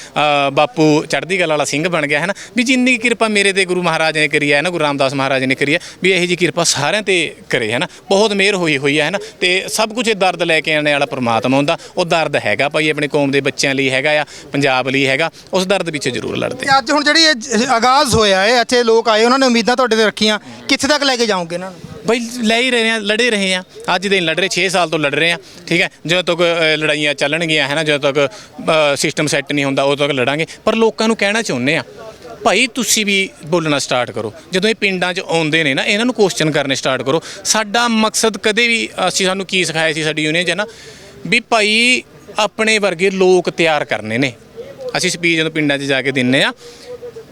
ਬਾਪੂ ਚੜ੍ਹਦੀ ਕਲਾ ਵਾਲਾ ਸਿੰਘ ਬਣ ਗਿਆ ਹੈ ਨਾ। ਵੀ ਜਿੰਨੀ ਕਿਰਪਾ ਮੇਰੇ ਤੇ ਗੁਰੂ ਮਹਾਰਾਜ ਨੇ ਕਰੀ ਹੈ ਨਾ ਗੁਰੂ ਰਾਮਦਾਸ ਮਹਾਰਾਜ ਨੇ ਕਰੀ ਹੈ ਵੀ ਇਹੋ ਜੀ ਕਿਰਪਾ ਸਾਰਿਆਂ ਤੇ ਕਰੇ ਹੈ ਨਾ। ਬਹੁਤ ਮਿਹਰ ਹੋਈ ਹੋਈ ਹੈ ਹੈ ਨਾ। ਤੇ ਸਭ ਕੁਝ ਇਹ ਦਰਦ ਲੈ ਕੇ ਆਉਣ ਵਾਲਾ ਪਰਮਾਤਮਾ ਹੁੰਦਾ ਉਹ ਦਰਦ ਹੈਗਾ ਭਾਈ ਆਪਣੇ ਕੌਮ ਦੇ ਬੱਚਿਆਂ ਲਈ ਹੈਗਾ ਆ ਪੰਜਾਬ ਲਈ ਹੈਗਾ ਉਸ ਦਰਦ ਵਿੱਚ ਜ਼ਰੂਰ ਲੜਦੇ ਤੇ ਅੱਜ ਹੁਣ ਜਿਹੜੀ ਇਹ ਆਗਾਜ਼ ਹੋਇਆ ਹੈ ਇੱਥੇ ਲੋਕ ਆਏ ਉਹਨਾਂ ਨੇ ਉਮੀਦਾਂ ਤੁਹਾਡੇ ਤੇ ਰੱਖੀਆਂ। ਕਿੱਥੇ ਤੱਕ ਲੈ ਕੇ ਜਾਓਗੇ ਇਹਨਾਂ ਨੂੰ? ਬਈ ਲੈ ਹੀ ਰਹੇ ਆ ਲੜੇ ਰਹੇ ਆ ਅੱਜ ਦੇ ਲੜ ਰਹੇ 6 ਸਾਲ ਤੋਂ ਲੜ ਰਹੇ ਆ ਠੀਕ ਹੈ? ਜਦੋਂ ਤੱਕ ਅ, ਲੜਾਈਆਂ ਚੱਲਣਗੀਆਂ ਹੈ ਨਾ? ਜਦੋਂ ਤੱਕ ਸਿਸਟਮ ਸੈੱਟ ਨਹੀਂ ਹੁੰਦਾ ਉਦੋਂ ਤੱਕ ਲੜਾਂਗੇ। ਪਰ ਲੋਕਾਂ ਨੂੰ ਕਹਿਣਾ ਚਾਹੁੰਦੇ ਆ ਭਾਈ ਤੁਸੀਂ ਵੀ ਬੋਲਣਾ ਸਟਾਰਟ ਕਰੋ। ਜਦੋਂ ਇਹ ਪਿੰਡਾਂ 'ਚ ਆਉਂਦੇ ਨੇ ਨਾ ਇਹਨਾਂ ਨੂੰ ਕੁਐਸਚਨ ਕਰਨੇ ਸਟਾਰਟ ਕਰੋ। ਸਾਡਾ ਮਕਸਦ ਕਦੇ ਵੀ ਅਸੀਂ ਸਾਨੂੰ ਕੀ ਸਿਖਾਇਆ ਸੀ ਸਾਡੀ ਯੂਨੀਅਨ 'ਚ ਨਾ? ਵੀ ਭਾਈ ਆਪਣੇ ਵਰਗੇ ਲੋਕ ਤਿਆਰ ਕਰਨੇ ਨੇ। ਅਸੀਂ ਸਪੀਚ ਜਦੋਂ ਪਿੰਡਾਂ 'ਚ ਜਾ ਕੇ ਦਿੰਨੇ ਆ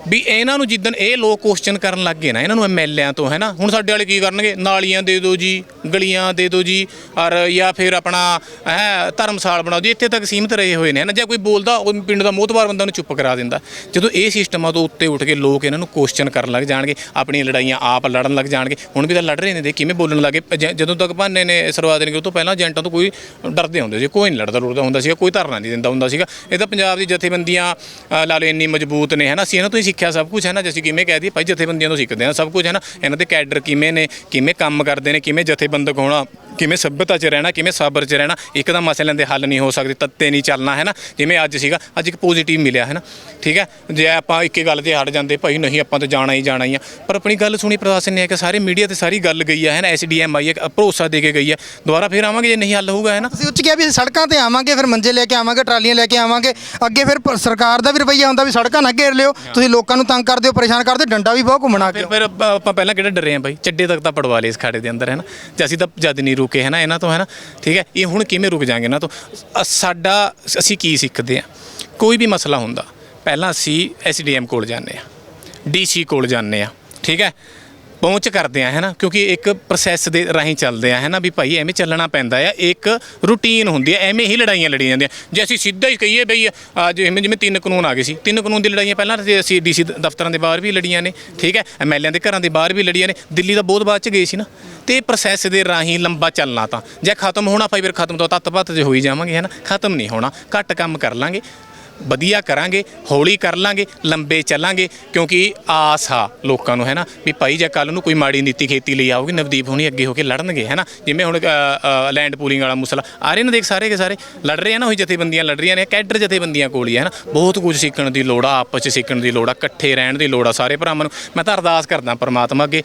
ਵੀ ਇਹਨਾਂ ਨੂੰ ਜਿੱਦਣ ਇਹ ਲੋਕ ਕੁਐਸਚਨ ਕਰਨ ਲੱਗ ਗਏ ਨਾ ਇਹਨਾਂ ਨੂੰ ਐਮਐਲਏਆਂ ਤੋਂ ਹੈ ਨਾ? ਹੁਣ ਸਾਡੇ ਵਾਲੇ ਕੀ ਕਰਨਗੇ? ਨਾਲੀਆਂ ਦੇ ਦਿਓ ਜੀ ਗਲੀਆਂ ਦੇ ਦਿਓ ਜੀ ਔਰ ਜਾਂ ਫਿਰ ਆਪਣਾ ਹੈ ਧਰਮਸਾਲ ਬਣਾਓ ਜੀ। ਇੱਥੇ ਤੱਕ ਸੀਮਤ ਰਹੇ ਹੋਏ ਨੇ ਨਾ? ਜੇ ਕੋਈ ਬੋਲਦਾ ਉਹ ਪਿੰਡ ਦਾ ਮੋਤਬਾਰ ਬੰਦਾ ਨੂੰ ਚੁੱਪ ਕਰਾ ਦਿੰਦਾ। ਜਦੋਂ ਇਹ ਸਿਸਟਮਾਂ ਤੋਂ ਉੱਤੇ ਉੱਠ ਕੇ ਲੋਕ ਇਹਨਾਂ ਨੂੰ ਕੁਐਸਚਨ ਕਰਨ ਲੱਗ ਜਾਣਗੇ ਆਪਣੀਆਂ ਲੜਾਈਆਂ ਆਪ ਲੜਨ ਲੱਗ ਜਾਣਗੇ। ਹੁਣ ਵੀ ਤਾਂ ਲੜ ਰਹੇ ਨੇ ਦੇ ਕਿਵੇਂ ਬੋਲਣ ਲੱਗੇ। ਜ- ਜਦੋਂ ਤੱਕ ਭਾਨੇ ਨੇ ਸ਼ੁਰੂਆਤ ਨਹੀਂ ਉਹ ਤੋਂ ਪਹਿਲਾਂ ਏਜੰਟਾਂ ਤੋਂ ਕੋਈ ਡਰਦੇ ਹੁੰਦੇ ਸੀ ਕੋਈ ਨਹੀਂ ਲੜਦਾ ਲੁੜਦਾ ਹੁੰਦਾ ਸੀਗਾ ਕੋਈ ਧਰਨਾ ਨਹੀਂ ਦਿੰਦਾ ਹੁੰਦਾ ਸੀਗਾ। ਇਹ ਤਾਂ ਪੰਜਾਬ ਦੀ ਜਥੇਬੰਦੀਆਂ ਅ, ਲਾ ਲਓ ਇੰਨੀ ਮਜ਼ਬੂਤ ਨੇ ਹੈ ਨਾ? ਅਸੀਂ ਇਹਨਾਂ ਤੋਂ ਹੀ ਸਿੱਖਿਆ ਸਭ ਕੁਝ ਹੈ ਨਾ ਜੇ ਅਸੀਂ ਕਿਵੇਂ ਕਹਿ ਦਈਏ, ਭਾਈ ਜਥੇਬੰਦੀਆਂ ਤੋਂ ਸਿੱਖਦੇ ਹਾਂ ਸਭ ਕੁਝ ਹੈ ਨਾ। ਇਹਨਾਂ ਦੇ ਕੈਡਰ ਕਿਵੇਂ ਨੇ, ਕਿਵੇਂ ਕੰਮ ਕਰਦੇ ਨੇ, ਕਿਵੇਂ ਜਥੇਬੰਦਕ ਹੋਣਾ। ਕਿਵੇਂ ਸਭ్యਤਾ 'ਚ ਰਹਿਣਾ ਕਿਵੇਂ ਸਬਰ 'ਚ ਰਹਿਣਾ ਇੱਕਦਮ ਮਸਲਿਆਂ ਦੇ ਹੱਲ ਨਹੀਂ ਹੋ ਸਕਦੇ ਤੱਤੇ ਨਹੀਂ ਚੱਲਣਾ ਹੈ ਨਾ? ਜਿਵੇਂ ਅੱਜ ਸੀਗਾ ਅੱਜ ਇੱਕ ਪੋਜ਼ਿਟਿਵ ਮਿਲਿਆ ਹੈ ਨਾ? ਠੀਕ ਹੈ? ਜੇ ਆਪਾਂ ਇੱਕੇ ਗੱਲ ਤੇ ਹਟ ਜਾਂਦੇ ਭਾਈ ਨਹੀਂ ਆਪਾਂ ਤਾਂ ਜਾਣਾ ਹੀ ਜਾਣਾ ਹੀ ਆ। ਪਰ ਆਪਣੀ ਗੱਲ ਸੁਣੀ ਪ੍ਰਸ਼ਾਸਨ ਨੇ ਕਿ ਸਾਰੇ ਮੀਡੀਆ ਤੇ ਸਾਰੀ ਗੱਲ ਗਈ ਹੈ ਨਾ? ਐਸਡੀਐਮ ਆਈ ਹੈ ਭਰੋਸਾ ਦੇ ਕੇ ਗਈ ਹੈ ਦੁਬਾਰਾ ਫੇਰ ਆਵਾਂਗੇ ਜੇ ਨਹੀਂ ਹੱਲ ਹੋਊਗਾ ਹੈ ਨਾ? ਤੁਸੀਂ ਉੱਚ ਕਿਹਾ ਵੀ ਅਸੀਂ ਸੜਕਾਂ ਤੇ ਆਵਾਂਗੇ ਫਿਰ ਮੰਜੇ ਲੈ ਕੇ ਆਵਾਂਗੇ ਟਰਾਲੀਆਂ ਲੈ ਕੇ ਆਵਾਂਗੇ। ਅੱਗੇ ਫਿਰ ਪ- ਸਰਕਾਰ ਦਾ ਵੀ ਰਵੱਈਆ ਹੁੰਦਾ ਵੀ ਸੜਕਾਂ ਨਾ ਘੇਰ ਲਿਓ। ਤੁਸੀਂ ਲੋਕਾਂ ਨੂੰ ਤੰਗ ਕਰਦੇ ਹੋ ਪਰੇਸ਼ਾਨ ਕਰਦੇ ਹੋ ਡੰਡਾ ਵੀ ਬਹੁਤ ਘੁੰਮਣਾ ਫਿਰ ਫਿਰ ਆਪਾਂ ਪਹਿਲਾਂ ਕਿਹੜਾ ਡਰੇ ਆ ਬਾਈ? ਚੱਡੇ ਤੱਕ ਤਾਂ ਪੜਵਾ ਲਏ ਇਸ ਖਾੜੇ ਦੇ ਅੰਦਰ ਹੈ ਨਾ? ਤੇ ਅਸੀਂ ਤਾਂ ਜਦ ਨਹੀਂ ਰੁਕੇ ਹੈ ਨਾ, ਇਹਨਾਂ ਤੋਂ ਹੈ ਨਾ, ਠੀਕ ਹੈ, ਇਹ ਹੁਣ ਕਿਵੇਂ ਰੁਕ ਜਾਾਂਗੇ ਇਹਨਾਂ ਤੋਂ? ਅ- ਸਾਡਾ, ਅਸੀਂ ਕੀ ਸਿੱਖਦੇ ਆ ਕੋਈ ਵੀ ਮਸਲਾ ਹੁੰਦਾ, ਪਹਿਲਾਂ ਅਸੀਂ ਐਸਡੀਐਮ ਕੋਲ ਜਾਂਦੇ ਆ ਡੀਸੀ ਕੋਲ ਜਾਂਦੇ ਆ ਠੀਕ ਹੈ? ਪਹੁੰਚ ਕਰਦੇ ਆ ਹੈ ਨਾ ਕਿਉਂਕਿ ਇੱਕ ਪ੍ਰੋਸੈਸ ਦੇ ਰਾਹੀਂ ਚੱਲਦੇ ਆ ਹੈ ਨਾ ਵੀ ਭਾਈ ਐਵੇਂ ਚੱਲਣਾ ਪੈਂਦਾ ਆ, ਇੱਕ ਰੂਟੀਨ ਹੁੰਦੀ ਹੈ ਐਵੇਂ ਹੀ ਲੜਾਈਆਂ ਲੜੀਆਂ ਜਾਂਦੀਆਂ। ਜੇ ਅਸੀਂ ਸਿੱਧਾ ਹੀ ਕਹੀਏ ਬਈ, ਅੱਜ ਜਿਵੇਂ ਜਿਵੇਂ ਤਿੰਨ ਕਾਨੂੰਨ ਆ ਗਏ ਸੀ, ਤਿੰਨ ਕਾਨੂੰਨ ਦੀ ਲੜਾਈਆਂ ਪਹਿਲਾਂ ਤੇ ਅਸੀਂ ਡੀਸੀ ਦਫ਼ਤਰਾਂ ਦੇ ਬਾਹਰ ਵੀ ਲੜੀਆਂ ਨੇ, ਠੀਕ ਹੈ? ਐਮਐਲਏਆਂ ਦੇ ਘਰਾਂ ਦੇ ਬਾਹਰ ਵੀ ਲੜੀਆਂ ਨੇ, ਦਿੱਲੀ ਦਾ ਬਹੁਤ ਬਾਅਦ ਚ ਗਏ ਸੀ ਨਾ। ਤੇ ਪ੍ਰੋਸੈਸ ਦੇ ਰਾਹੀਂ ਲੰਬਾ ਚੱਲਣਾ ਤਾਂ। ਜੇ ਖਤਮ ਹੋਣਾ, ਭਾਈ ਫਿਰ ਖਤਮ ਤਾਂ ਤੱਤ ਪੱਤ ਜੇ ਹੋਈ ਜਾਵਾਂਗੇ ਹੈ ਨਾ ਖਤਮ ਨਹੀਂ ਹੋਣਾ, ਘੱਟ ਕੰਮ ਕਰ ਲਾਂਗੇ। ਵਧੀਆ ਕਰਾਂਗੇ, ਹੌਲੀ ਕਰ ਲਾਂਗੇ, ਲੰਬੇ ਚੱਲਾਂਗੇ, ਕਿਉਂਕਿ ਆਸ ਆ ਲੋਕਾਂ ਨੂੰ ਹੈ ਨਾ ਵੀ ਭਾਈ ਜੇ ਕੱਲ ਨੂੰ ਕੋਈ ਮਾੜੀ ਨੀਤੀ ਖੇਤੀ ਲਈ ਆਊਗੀ, ਨਵਦੀਪ ਹੋਣੀ ਅੱਗੇ ਹੋ ਕੇ ਲੜਨਗੇ ਹੈ ਨਾ ਜਿਵੇਂ ਹੁਣ ਲੈਂਡ ਪੂਲਿੰਗ ਵਾਲਾ ਮਸਲਾ, ਆ ਰਹੇ ਨੇ ਦੇਖ ਸਾਰੇ ਕੇ ਸਾਰੇ? ਲੜ ਰਹੇ ਆ ਨਾ, ਉਹੀ ਜਥੇਬੰਦੀਆਂ ਲੜ ਰਹੀਆਂ ਨੇ, ਕੈਡਰ ਜਥੇਬੰਦੀਆਂ ਕੋਲ ਹੀ ਹੈ ਨਾ ਬਹੁਤ ਕੁਝ ਸਿੱਖਣ ਦੀ ਲੋੜ ਆ, ਆਪਸ ਚ ਸਿੱਖਣ ਦੀ ਲੋੜ ਆ, ਇਕੱਠੇ ਰਹਿਣ ਦੀ ਲੋੜ ਆ ਸਾਰੇ ਭਰਾਵਾਂ ਨੂੰ। ਮੈਂ ਤਾਂ ਅਰਦਾਸ ਕਰਦਾ ਪਰਮਾਤਮਾ ਅੱਗੇ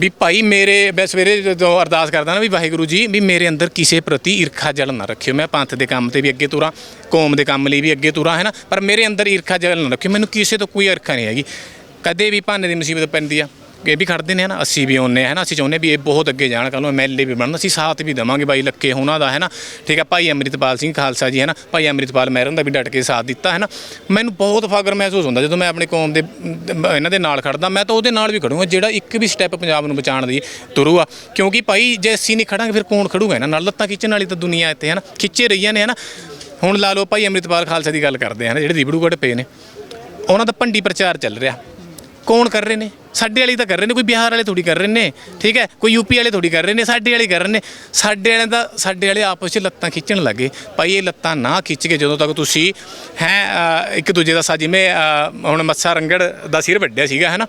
ਵੀ ਭਾਈ ਮੇਰੇ, ਮੈਂ ਸਵੇਰੇ ਜਦੋਂ ਅਰਦਾਸ ਕਰਦਾ ਨਾ ਵੀ ਵਾਹਿਗੁਰੂ ਜੀ, ਵੀ ਮੇਰੇ ਅੰਦਰ ਕਿਸੇ ਪ੍ਰਤੀ ਈਰਖਾ ਜਲ ਨਾ ਰੱਖਿਓ। ਮੈਂ ਪੰਥ ਦੇ ਕੰਮ ਤੇ ਵੀ ਅੱਗੇ ਤੁਰਾਂ, ਕੌਮ ਦੇ ਕੰਮ ਲਈ ਵੀ ਅੱਗੇ ਤੁਰਾਂ, ਹੈ ਨਾ? ਪਰ ਮੇਰੇ ਅੰਦਰ ਈਰਖਾ ਜਲ ਨਾ ਰੱਖਿਓ। ਮੈਨੂੰ ਕਿਸੇ ਤੋਂ ਕੋਈ ਈਰਖਾ ਨਹੀਂ ਹੈਗੀ। ਕਦੇ ਵੀ ਭਾਨੇ ਦੀ ਮੁਸੀਬਤ ਪੈਂਦੀ ਆ। ਇਹ ਵੀ ਖੜਦੇ ਨੇ ਹਨਾ, ਅਸੀਂ ਵੀ ਆਉਂਦੇ ਹਾਂ ਹਨਾ, ਅਸੀਂ ਚਾਹੁੰਦੇ ਵੀ ਇਹ ਬਹੁਤ ਅੱਗੇ ਜਾਣ ਕੱਲ ਨੂੰ ਐਮਐਲਏ ਵੀ ਬਣਨ, ਅਸੀਂ ਸਾਥ ਵੀ ਦੇਵਾਂਗੇ ਬਾਈ, ਲੱਕੇ ਉਹਨਾਂ ਦਾ ਹੈ ਨਾ ਠੀਕ ਆ, ਭਾਈ ਅੰਮ੍ਰਿਤਪਾਲ ਸਿੰਘ ਖਾਲਸਾ ਜੀ ਹੈ ਨਾ ਭਾਈ ਅੰਮ੍ਰਿਤਪਾਲ ਮਹਿਰਨ ਦਾ ਵੀ ਡਟ ਕੇ ਸਾਥ ਦਿੱਤਾ ਹੈ ਨਾ ਮੈਨੂੰ ਬਹੁਤ ਫਖਰ ਮਹਿਸੂਸ ਹੁੰਦਾ ਜਦੋਂ ਮੈਂ ਆਪਣੇ ਕੌਮ ਦੇ ਇਹਨਾਂ ਦੇ ਨਾਲ ਖੜਦਾ ਮੈਂ ਤਾਂ ਉਹਦੇ ਨਾਲ ਵੀ ਖੜੂੰਗਾ, ਜਿਹੜਾ ਇੱਕ ਵੀ ਸਟੈਪ ਪੰਜਾਬ ਨੂੰ ਬਚਾਉਣ ਦੀ ਤੁਰੂ ਆ ਕਿਉਂਕਿ ਭਾਈ ਜੇ ਅਸੀਂ ਨਹੀਂ ਖੜਾਂਗੇ, ਫਿਰ ਕੌਣ ਖੜੂਗਾ ਇਹਨਾਂ ਨਾਲ? ਲੱਤਾਂ ਖਿੱਚਣ ਵਾਲੀ ਤਾਂ ਦੁਨੀਆ ਇੱਥੇ ਹੈ ਨਾ ਖਿੱਚੇ ਰਹੀਆਂ ਨੇ ਹੈ ਨਾ ਹੁਣ ਲਾ ਲਓ ਭਾਈ ਅੰਮ੍ਰਿਤਪਾਲ ਖਾਲਸਾ ਦੀ ਗੱਲ ਕਰਦੇ ਆ ਨਾ ਜਿਹੜੇ ਦਿਬੜੂਗੜ੍ਹ ਪਏ ਨੇ। ਉਹਨਾਂ ਦਾ ਭੰਡੀ ਪ੍ਰਚਾਰ ਚੱਲ ਰਿਹਾ। ਕੌਣ ਕਰ ਰਹੇ ਨੇ? ਸਾਡੇ ਵਾਲੀ ਤਾਂ ਕਰ ਰਹੇ ਨੇ, ਕੋਈ ਬਿਹਾਰ ਵਾਲੇ ਥੋੜੀ ਕਰ ਰਹੇ ਨੇ, ਠੀਕ ਹੈ? ਕੋਈ ਯੂਪੀ ਵਾਲੇ ਥੋੜੀ ਕਰ ਰਹੇ ਨੇ, ਸਾਡੇ ਵਾਲੇ ਕਰ ਰਹੇ ਨੇ। ਸਾਡੇ ਵਾਲਿਆਂ ਦਾ, ਸਾਡੇ ਵਾਲੇ ਆਪਸ ਵਿੱਚ ਲੱਤਾਂ ਖਿੱਚਣ ਲੱਗੇ। ਭਾਈ, ਇਹ ਲੱਤਾਂ ਨਾ ਖਿੱਚ ਕੇ ਜਦੋਂ ਤੱਕ ਤੁਸੀਂ ਹੈ ਇੱਕ ਦੂਜੇ ਦਾ ਸਾ ਜਿਵੇਂ ਹੁਣ ਮੱਸਾ ਰੰਗੜ ਦਾ ਸਿਰ ਵੱਡਿਆ ਸੀਗਾ ਹੈ ਨਾ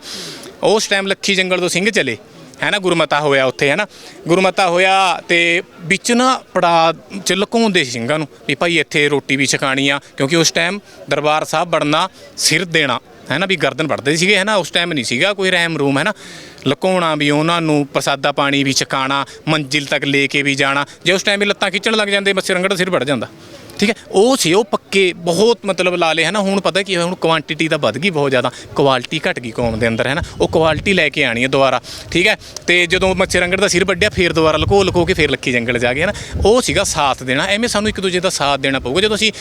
ਉਸ ਟਾਈਮ ਲੱਖੀ ਜੰਗਲ ਤੋਂ ਸਿੰਘ ਚਲੇ ਹੈ ਨਾ ਗੁਰਮਤਾ ਹੋਇਆ ਉੱਥੇ ਹੈ ਨਾ ਗੁਰਮਤਾ ਹੋਇਆ ਤੇ ਵਿੱਚ ਨਾ ਪੜਾ, ਚ ਲੁਕਾਉਂਦੇ ਸੀ ਸਿੰਘਾਂ ਨੂੰ, ਵੀ ਭਾਈ ਇੱਥੇ ਰੋਟੀ ਵੀ ਛਕਾਣੀ ਆ, ਕਿਉਂਕਿ ਉਸ ਟਾਈਮ ਦਰਬਾਰ ਸਾਹਿਬ ਬੜਨਾ ਸਿਰ ਦੇਣਾ। ਹੈ ਨਾ ਵੀ ਗਰਦਨ ਵੜਦੇ ਸੀਗੇ, ਹੈ ਨਾ, ਉਸ ਟਾਈਮ ਨਹੀਂ ਸੀਗਾ ਕੋਈ ਰਹਿਮ ਰੂਮ, ਹੈ ਨਾ। ਲੁਕਾਉਣਾ ਵੀ ਉਹਨਾਂ ਨੂੰ ਪ੍ਰਸਾਦਾ ਪਾਣੀ ਵੀ ਛਕਾਣਾ, ਮੰਜ਼ਿਲ ਤੱਕ ਲੈ ਕੇ ਵੀ ਜਾਣਾ। ਜੇ ਉਸ ਟਾਈਮ ਵੀ ਲੱਤਾਂ ਖਿੱਚਣ ਲੱਗ ਜਾਂਦੇ, ਬੱਸੇ ਰੰਗੜ ਸਿਰ ਵੜ ਜਾਂਦਾ। ਠੀਕ ਹੈ, ਉਹ ਸੀ, ਉਹ ਪੱਕੇ, ਬਹੁਤ ਮਤਲਬ ਲਾ ਲਏ ਹੈ ਨਾ ਹੁਣ ਪਤਾ ਕੀ ਹੋਇਆ, ਹੁਣ ਕੁਆਂਟੀਟੀ ਤਾਂ ਵੱਧ ਗਈ ਬਹੁਤ ਜ਼ਿਆਦਾ ਕੁਆਲਿਟੀ ਘਟ ਗਈ ਕੌਮ ਦੇ ਅੰਦਰ ਹੈ ਨਾ ਉਹ ਕੁਆਲਿਟੀ ਲੈ ਕੇ ਆਣੀ ਹੈ ਦੁਬਾਰਾ, ਠੀਕ ਹੈ, ਤੇ ਜਦੋਂ ਮੱਛੇ ਰੰਗੜ ਦਾ ਸਿਰ ਵੱਡਿਆ ਫੇਰ ਦੁਬਾਰਾ ਲਕੋ ਲਕੋ ਕੇ ਫੇਰ ਲੱਖੀ ਜੰਗਲ ਜਾ ਕੇ ਹੈ ਨਾ ਉਹ ਸੀਗਾ ਸਾਥ ਦੇਣਾ, ਐਵੇਂ ਸਾਨੂੰ ਇੱਕ ਦੂਜੇ ਦਾ ਸਾਥ ਦੇਣਾ ਪਊਗਾ, ਜਦੋਂ ਅਸੀਂ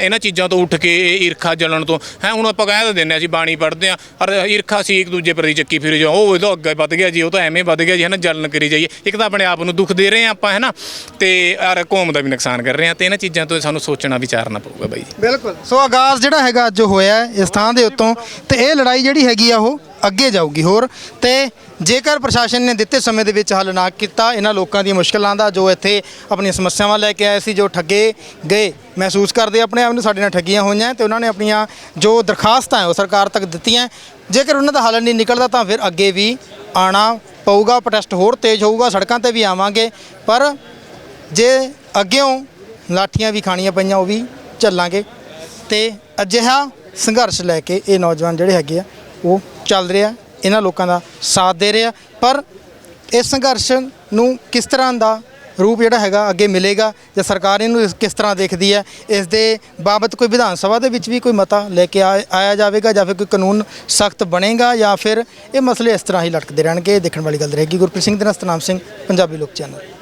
ਇਹਨਾਂ ਚੀਜ਼ਾਂ ਤੋਂ ਉੱਠ ਕੇ, ਇਹ ਈਰਖਾ ਜਲਣ ਤੋਂ, ਹੈ, ਹੁਣ ਆਪਾਂ ਕਹਿ ਤਾਂ ਦਿੰਦੇ ਹਾਂ, ਅਸੀਂ ਬਾਣੀ ਪੜ੍ਹਦੇ ਆ ਔਰ ਈਰਖਾ ਸੀ ਇੱਕ ਦੂਜੇ ਪ੍ਰਤੀ ਚੱਕੀ ਫਿਰ ਜਾ ਉਹ ਇਹਦਾ ਅੱਗੇ ਵੱਧ ਗਿਆ ਜੀ, ਉਹ ਤਾਂ ਐਵੇਂ ਵੱਧ ਗਿਆ ਜੀ ਹੈ ਨਾ ਜਲਣ ਕਰੀ ਜਾਈਏ, ਇੱਕ ਤਾਂ ਆਪਣੇ ਆਪ ਨੂੰ ਦੁੱਖ ਦੇ ਰਹੇ ਆ ਆਪਾਂ ਹੈ ਨਾ ਤੇ ਔਰ ਕੌਮ ਦਾ ਵੀ ਨੁਕਸਾਨ ਕਰ ਰਹੇ ਆ ਤੇ ਇਹਨਾਂ ਚੀਜ਼ਾਂ ਤੋਂ ਸਾਨੂੰ ਸੋਚਣਾ, ਵਿਚਾਰਨਾ ਪਊਗਾ ਬਾਈ ਜੀ। ਬਿਲਕੁਲ। ਸੋ ਆਗਾਜ਼ ਜਿਹੜਾ ਹੈਗਾ ਅੱਜ ਹੋਇਆ ਹੈ ਇਸ ਥਾਂ ਦੇ ਉੱਤੋਂ, ਤੇ ਇਹ ਲੜਾਈ ਜਿਹੜੀ ਹੈਗੀ ਆ ਉਹ ਅੱਗੇ ਜਾਊਗੀ ਹੋਰ। ਤੇ ਜੇਕਰ ਪ੍ਰਸ਼ਾਸਨ ਨੇ ਦਿੱਤੇ ਸਮੇਂ ਦੇ ਵਿੱਚ ਹੱਲ ਨਾ ਕੀਤਾ, ਇਹਨਾਂ ਲੋਕਾਂ ਦੀਆਂ ਮੁਸ਼ਕਲਾਂ ਦਾ ਜੋ ਇੱਥੇ ਆਪਣੀਆਂ ਸਮੱਸਿਆਵਾਂ ਲੈ ਕੇ ਆਏ ਸੀ, ਜੋ ਠੱਗੇ ਗਏ, ਮਹਿਸੂਸ ਕਰਦੇ ਆਪਣੇ ਆਪ ਨੂੰ ਸਾਡੇ ਨਾਲ ਠੱਗੀਆਂ ਹੋਈਆਂ, ਤੇ ਉਹਨਾਂ ਨੇ ਆਪਣੀਆਂ ਜੋ ਦਰਖਾਸਤਾਂ ਹੈ ਉਹ ਸਰਕਾਰ ਤੱਕ ਦਿੱਤੀਆਂ ਜੇਕਰ ਉਹਨਾਂ ਦਾ ਹੱਲ ਨਹੀਂ ਨਿਕਲਦਾ, ਤਾਂ ਫਿਰ ਅੱਗੇ ਵੀ ਆਣਾ ਪਊਗਾ, ਪ੍ਰੋਟੈਸਟ ਹੋਰ ਤੇਜ਼ ਹੋਊਗਾ, ਸੜਕਾਂ ਤੇ ਵੀ ਆਵਾਂਗੇ। ਪਰ ਜੇ ਅੱਗਿਓਂ ਲਾਠੀਆਂ ਵੀ ਖਾਣੀਆਂ ਪਈਆਂ, ਉਹ ਵੀ ਚੱਲਾਂਗੇ। ਤੇ ਅਜਿਹਾ ਸੰਘਰਸ਼ ਲੈ ਕੇ ਇਹ ਨੌਜਵਾਨ ਜਿਹੜੇ ਹੈਗੇ ਆ, ਉਹ ਚੱਲ ਰਿਹਾ ਇਹਨਾਂ ਲੋਕਾਂ ਦਾ ਸਾਥ ਦੇ ਰਿਹਾ ਪਰ ਇਸ ਸੰਘਰਸ਼ ਨੂੰ ਕਿਸ ਤਰ੍ਹਾਂ ਦਾ ਰੂਪ ਜਿਹੜਾ ਹੈਗਾ ਅੱਗੇ ਮਿਲੇਗਾ ਜਾਂ ਸਰਕਾਰ ਇਹਨੂੰ ਕਿਸ ਤਰ੍ਹਾਂ ਦੇਖਦੀ ਹੈ, ਇਸ ਦੇ ਬਾਬਤ ਕੋਈ ਵਿਧਾਨ ਸਭਾ ਦੇ ਵਿੱਚ ਵੀ ਕੋਈ ਮਤਾ ਲੈ ਕੇ ਆ- ਆਇਆ ਜਾਵੇਗਾ ਜਾਂ ਫਿਰ ਕੋਈ ਕਾਨੂੰਨ ਸਖਤ ਬਣੇਗਾ ਜਾਂ ਫਿਰ ਇਹ ਮਸਲੇ ਇਸ ਤਰ੍ਹਾਂ ਹੀ ਲਟਕਦੇ ਰਹਿਣਗੇ। ਇਹ ਦੇਖਣ ਵਾਲੀ ਗੱਲ ਰਹੇਗੀ। ਗੁਰਪ੍ਰੀਤ ਸਿੰਘ ਦੇ ਨਾਲ ਸਤਨਾਮ ਸਿੰਘ, ਪੰਜਾਬੀ ਲੋਕ ਚੈਨਲ।